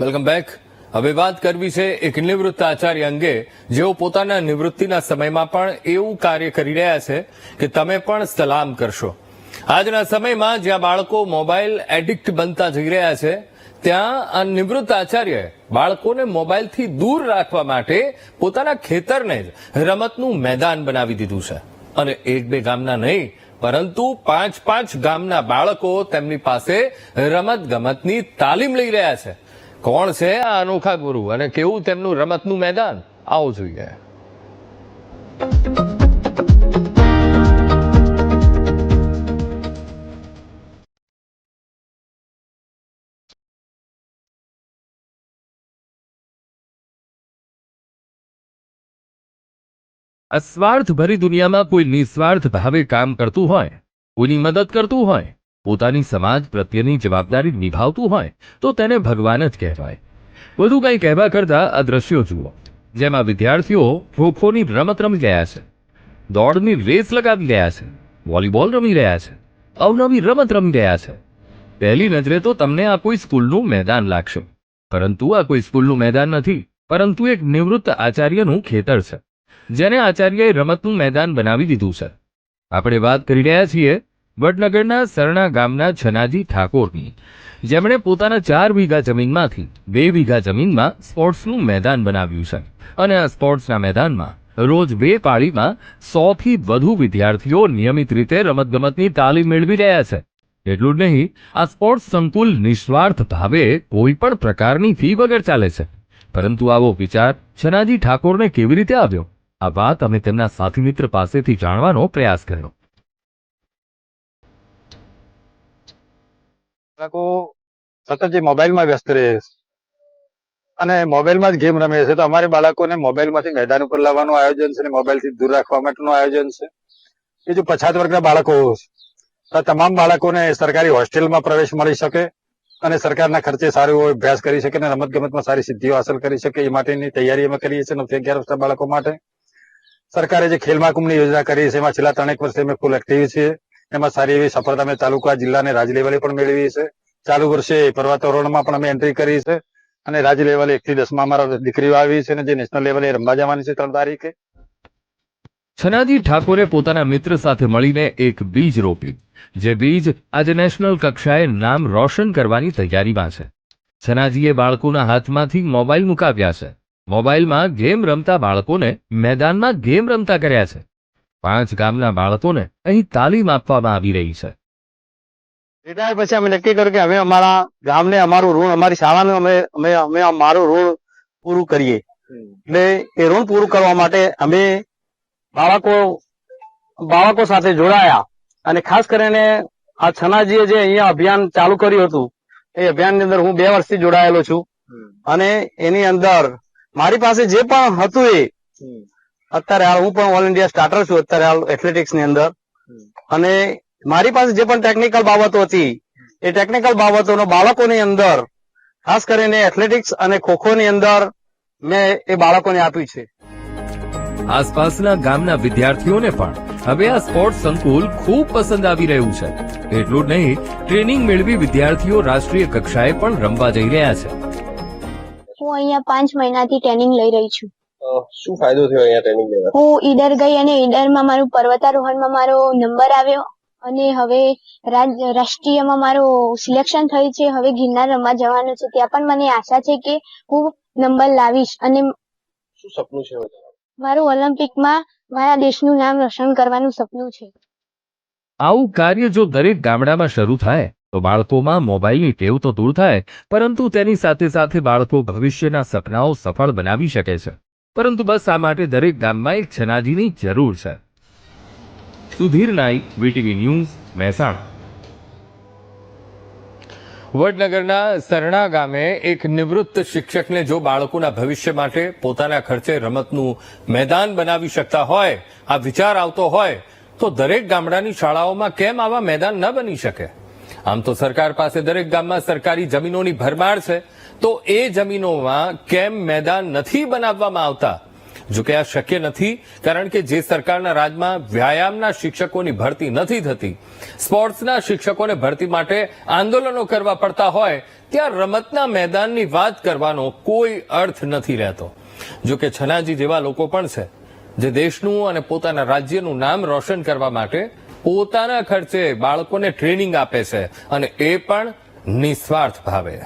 Welcome back. હવે વાત કરવી છે એક નિવૃત્ત આચાર્ય અંગે. જેઓ પોતાના નિવૃત્તિના સમયમાં પણ એવું કાર્ય કરી રહ્યા છે કે તમે પણ સલામ કરશો. આજના સમયમાં જ્યાં બાળકો મોબાઈલ એડિક્ટ બનતા જઈ રહ્યા છે, ત્યાં આ નિવૃત્ત આચાર્યએ બાળકોને મોબાઈલથી દૂર રાખવા માટે પોતાના ખેતરને જ રમતનું મેદાન બનાવી દીધું છે. અને એક બે ગામના નહીં, પરંતુ પાંચ પાંચ ગામના બાળકો તેમની પાસે રમત ગમતની તાલીમ લઈ રહ્યા છે. કોણ છે આ અનોખા ગુરુ? અને કેવું તેમનું રમતનું મેદાન? આવું જોઈએ. અસ્વાર્થ ભરી દુનિયામાં કોઈ નિસ્વાર્થ ભાવે કામ કરતું હોય, કોઈની મદદ કરતું હોય પોતાની સમાજ પ્રત્યેની જવાબદારી નિભાવતું હોય, તો તેને ભગવાન જ કહેવાય. વધુ કંઈ કહેવા કરતાં આ દ્રશ્યો જુઓ, જેમાં વિદ્યાર્થીઓ ખોખોની રમત રમી રહ્યા છે, દોડની રેસ લગાવી રહ્યા છે, વોલીબોલ રમી રહ્યા છે, અવનવી રમત રમી રહ્યા છે. પહેલી નજરે તો તમને આ કોઈ સ્કૂલનું મેદાન લાગશે. પરંતુ આ કોઈ સ્કૂલનું મેદાન નથી, પરંતુ એક નિવૃત્ત આચાર્યનું ખેતર છે જેને આચાર્યએ રમતનું મેદાન બનાવી દીધું છે. આપણે વાત કરી રહ્યા છીએ વડનગરના સરણા ગામના છનાજી ઠાકોરની. જેમણે પોતાના ચાર વીઘા જમીનમાંથી બે વીઘા જમીનમાં સ્પોર્ટ્સનું મેદાન બનાવ્યું છે. અને આ સ્પોર્ટ્સના મેદાનમાં રોજ બે પાળીમાં સોથી વધુ વિદ્યાર્થીઓ નિયમિત રીતે રમતગમતની તાલીમ મેળવી રહ્યા છે. એટલું જ નહીં, આ સ્પોર્ટ્સ સંકુલ નિસ્વાર્થ ભાવે કોઈ પણ પ્રકારની ફી વગર ચાલે છે. પરંતુ આવો વિચાર છનાજી ઠાકોરને કેવી રીતે આવ્યો? આ વાત અમે તેમના સાથી મિત્ર પાસેથી જાણવાનો પ્રયાસ કર્યો. બાળકો સતત જે મોબાઈલમાં વ્યસ્ત રહે છે અને મોબાઈલમાં જ ગેમ રમે છે, તો અમારે બાળકોને મોબાઈલમાંથી મેદાન ઉપર લાવવાનું આયોજન છે અને મોબાઈલથી દૂર રાખવા માટેનું આયોજન છે. એ જો પછાત વર્ગના બાળકો તો તમામ બાળકોને સરકારી હોસ્ટેલમાં પ્રવેશ મળી શકે અને સરકારના ખર્ચે સારો અભ્યાસ કરી શકે અને રમત ગમતમાં સારી સિદ્ધિઓ હાંસલ કરી શકે એ માટેની તૈયારી અમે કરીએ છીએ નવથી અગિયાર વર્ષના બાળકો માટે સરકારે જે ખેલ મહાકુંભની યોજના કરી છે, એમાં છેલ્લા ત્રણેક વર્ષથી અમે ફૂલ એક્ટિવ છીએ. એમાં સારી એવી સફળતા અમે તાલુકા, જિલ્લા અને રાજ્ય લેવલે પણ મેળવી છે. ચાલુ વર્ષે પર્વતારોહણમાં પણ અમે એન્ટ્રી કરી છે અને રાજ્ય લેવલે એક થી દસમાં અમારા દીકરીઓ આવી છે અને જે નેશનલ લેવલે રમવા જવાની છે ત્રણ તારીખે. છનાજી ઠાકોરે પોતાના મિત્ર સાથે મળીને એક બીજ રોપ્યું, જે બીજ આજે નેશનલ કક્ષાએ નામ રોશન કરવાની તૈયારીમાં છે. છનાજીએ બાળકોના હાથમાંથી મોબાઈલ મુકાવ્યા છે. મોબાઈલમાં ગેમ રમતા બાળકોને મેદાનમાં ગેમ રમતા કર્યા છે. પાંચ ગામના બાળકોને અહીં તાલીમ આપવામાં આવી રહી છે. રિટાયર પછી અમે નક્કી કર્યું કે અમે અમારા ગામને અમારું ઋણ અમારી શાળાનું અમે અમે અમે અમારું ઋણ પૂરું કરીએ. એટલે એ ઋણ પૂરું કરવા માટે અમે બાળકો બાળકો સાથે જોડાયા. અને ખાસ કરીને આ છનાજીએ જે અહીંયા અભિયાન ચાલુ કર્યું હતું એ અભિયાનની અંદર હું બે વર્ષથી જોડાયેલો છું. અને એની અંદર મારી પાસે જે પણ હતું એ અત્યારે હાલ હું પણ ઓલ ઇન્ડિયા સ્ટાર્ટર છું અત્યારે હાલ એથ્લેટિક્સની અંદર. અને મારી પાસે જે પણ ટેકનિકલ બાબતો હતી એ ટેકનિકલ બાબતોનો બાળકોની અંદર ખાસ કરીને એથ્લેટિક્સ અને ખોખોની અંદર મેં એ બાળકોને આપ્યું છે. આસપાસના ગામના વિદ્યાર્થીઓને પણ હવે આ સ્પોર્ટ સંકુલ ખૂબ પસંદ આવી રહ્યું છે. એટલું જ નહીં ટ્રેનિંગ મેળવી વિદ્યાર્થીઓ રાષ્ટ્રીય કક્ષાએ પણ રમવા જઈ રહ્યા છે. હું અહીંયા પાંચ મહિનાથી ટ્રેનિંગ લઈ રહી છું. શું ફાયદો થયો અહીંયા ટ્રેનિંગ લેવા હું ઈડર ગઈ અને ઈડરમાં મારું પર્વતારોહણમાં મારો નંબર આવ્યો અને હવે રાજ- રાષ્ટ્રીયમાં મારું સિલેક્શન થયું છે. હવે ગિરનાર રમવા જવાનું છે. ત્યાં પણ મને આશા છે કે હું નંબર લાવીશ અને શું સપનું છે મારું ઓલિમ્પિકમાં મારા દેશનું નામ રોશન કરવાનું સપનું છે. આવું કાર્ય જો દરેક ગામડામાં શરૂ થાય તો બાળકોમાં મોબાઈલની ટેવ તો દૂર થાય પરંતુ તેની સાથે સાથે બાળકો ભવિષ્યના સપનાઓ સફળ બનાવી શકે છે. પરંતુ બસ આ માટે દરેક ગામમાં એક છનાજીની જરૂર છે. Sudhir Naik, VTV news, Mehsana. વડનગરના સરણા ગામે એક નિવૃત્ત શિક્ષકને જો બાળકોના ભવિષ્ય માટે પોતાના ખર્ચે રમતનું મેદાન બનાવી શકતા હોય, આ વિચાર આવતો હોય, તો દરેક ગામડાની શાળાઓમાં કેમ આવા મેદાન ન બની શકે? આમ તો સરકાર પાસે દરેક ગામમાં સરકારી જમીનોની ભરમાર છે તો એ જમીનોમાં કેમ મેદાન નથી બનાવવામાં આવતા? જો કે આ શક્ય નથી, કારણ કે જે સરકારના રાજમાં વ્યાયામના શિક્ષકોની ભરતી નથી થતી, સ્પોર્ટ્સના શિક્ષકોને ભરતી માટે આંદોલનો કરવા પડતા હોય, ત્યાં રમતના મેદાનની વાત કરવાનો કોઈ અર્થ નથી રહેતો. જો કે છનાજી જેવા લોકો પણ છે, જે દેશનું અને પોતાના રાજ્યનું નામ રોશન કરવા માટે પોતાના ખર્ચે બાળકોને ટ્રેનિંગ આપે છે અને એ પણ નિસ્વાર્થ ભાવે.